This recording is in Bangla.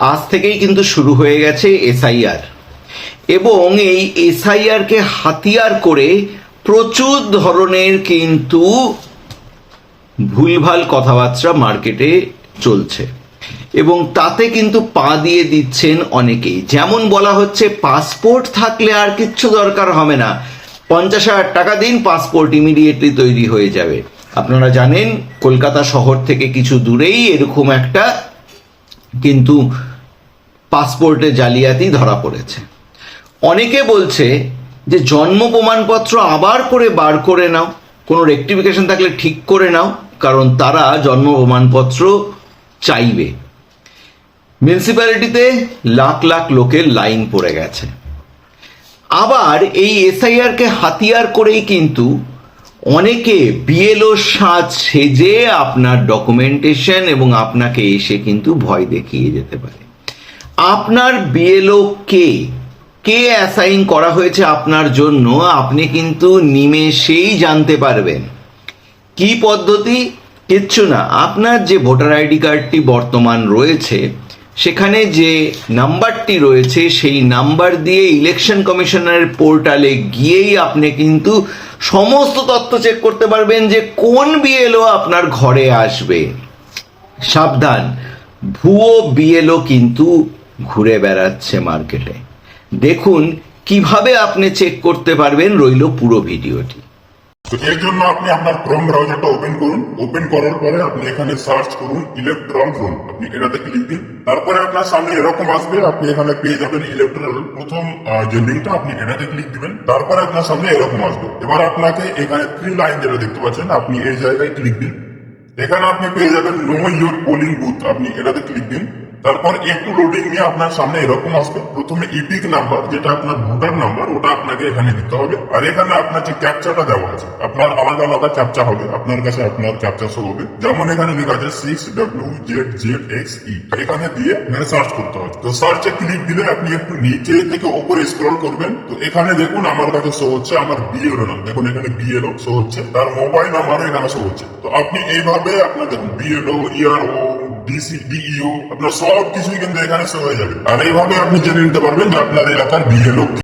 আজ থেকেই কিন্তু শুরু হয়ে গেছে এসআইআর। এবং এই এসআইআর কে হাতিয়ার করে প্রচুর ধরনের কিন্তু ভুলভাল কথাবার্তা মার্কেটে চলছে। এবং তাতে কিন্তু পা দিয়ে দিচ্ছেন অনেকেই। যেমন বলা হচ্ছে, পাসপোর্ট থাকলে আর কিচ্ছু দরকার হবে না। পঞ্চাশ হাজার টাকা দিন পাসপোর্ট ইমিডিয়েটলি তৈরি হয়ে যাবে। আপনারা জানেন, কলকাতা শহর থেকে কিছু দূরেই এরকম একটা কিন্তু পাসপোর্টে জালিয়াতি ধরা পড়েছে। অনেকে বলছে যে জন্ম প্রমাণপত্র আবার করে বার করে নাও, কোনো রেক্টিফিকেশন থাকলে ঠিক করে নাও, কারণ তারা জন্ম প্রমাণপত্র চাইবে। মিউনিসিপ্যালিটিতে লাখ লাখ লোকের লাইন পড়ে গেছে। আবার এই এসআইআর কে হাতিয়ার করেই কিন্তু অনেকে বিএলও সাজ সেজে আপনার ডকুমেন্টেশন এবং আপনাকে এসে কিন্তু ভয় দেখিয়ে যেতে পারে। আপনার বিএলও কে কে অ্যাসাইন করা হয়েছে আপনার জন্য আপনি কিন্তু নিমেষেই জানতে পারবেন। কি পদ্ধতি? কিচ্ছু না। আপনার যে ভোটার আইডি কার্ডটি বর্তমান রয়েছে সেখানে যে নাম্বারটি রয়েছে, সেই নাম্বার দিয়ে ইলেকশন কমিশনারের পোর্টালে গিয়েই আপনি কিন্তু সমস্ত তথ্য চেক করতে পারবেন যে কোন বিএলও আপনার ঘরে আসবে। সাবধান, ভুয়ো বিএলও কিন্তু ঘুরে বেড়াচ্ছে মার্কেটে। দেখুন কীভাবে আপনি চেক করতে পারবেন রইল পুরো ভিডিওটি। তো এর জন্য আপনি আপনার ক্রোম ব্রাউজারটা ওপেন করুন। ওপেন করার পরে আপনি এখানে সার্চ করুন ইলেকট্রন রুম আপনি এটাতে ক্লিক দিন। তারপরে আপনার সামনে এরকম আসবে, আপনি এখানে পেয়ে যাবেন ইলেকট্রাল প্রথম যে লিঙ্কটা আপনি এটাতে ক্লিক দিবেন, তারপরে আপনার সামনে এরকম আসবে। এবার আপনাকে এখানে থ্রি লাইন যেটা দেখতে পাচ্ছেন, আপনি এই জায়গায় ক্লিক দিন। এখানে আপনি পেয়ে যাবেন নো ইউর পোলিং বুথ আপনি এটাতে ক্লিক দিন। তারপর একটু লোডিং নিয়ে আপনার সামনে এরকম আসবে। প্রথমে ইপিক নাম্বার যেটা আপনার ভোটার নাম্বার ওটা আপনাকে এখানে দিতে হবে। আর এখানে আপনার যে ক্যাপচাটা দেওয়া আছে, আপনার আলাদা আলাদা ক্যাপচা হবে। আপনার কাছে আপনার ক্যাপচা শো হবে। যেমন এখানে লেখা আছে six W Z Z X E এখানে দিয়ে এখানে সার্চ করতে হবে। তো সার্চে ক্লিক দিলে আপনি একটু নিচে থেকে উপরে স্ক্রল করবেন। তো এখানে দেখুন আমার কাছে শো হচ্ছে, আমার বিএলও নাম। দেখুন এখানে বিএলও শো হচ্ছে। তার মোবাইল নাম্বারও এখানে শো হচ্ছে। তো আপনি এইভাবে আপনার দেখুন বিএলও ইআরও ডিসি ডিইও আপনার সব কিছুই কিন্তু এখানে হয়ে যাবে আর এইভাবে আপনি জেনে নিতে পারবেন যে আপনার এলাকার বিএলও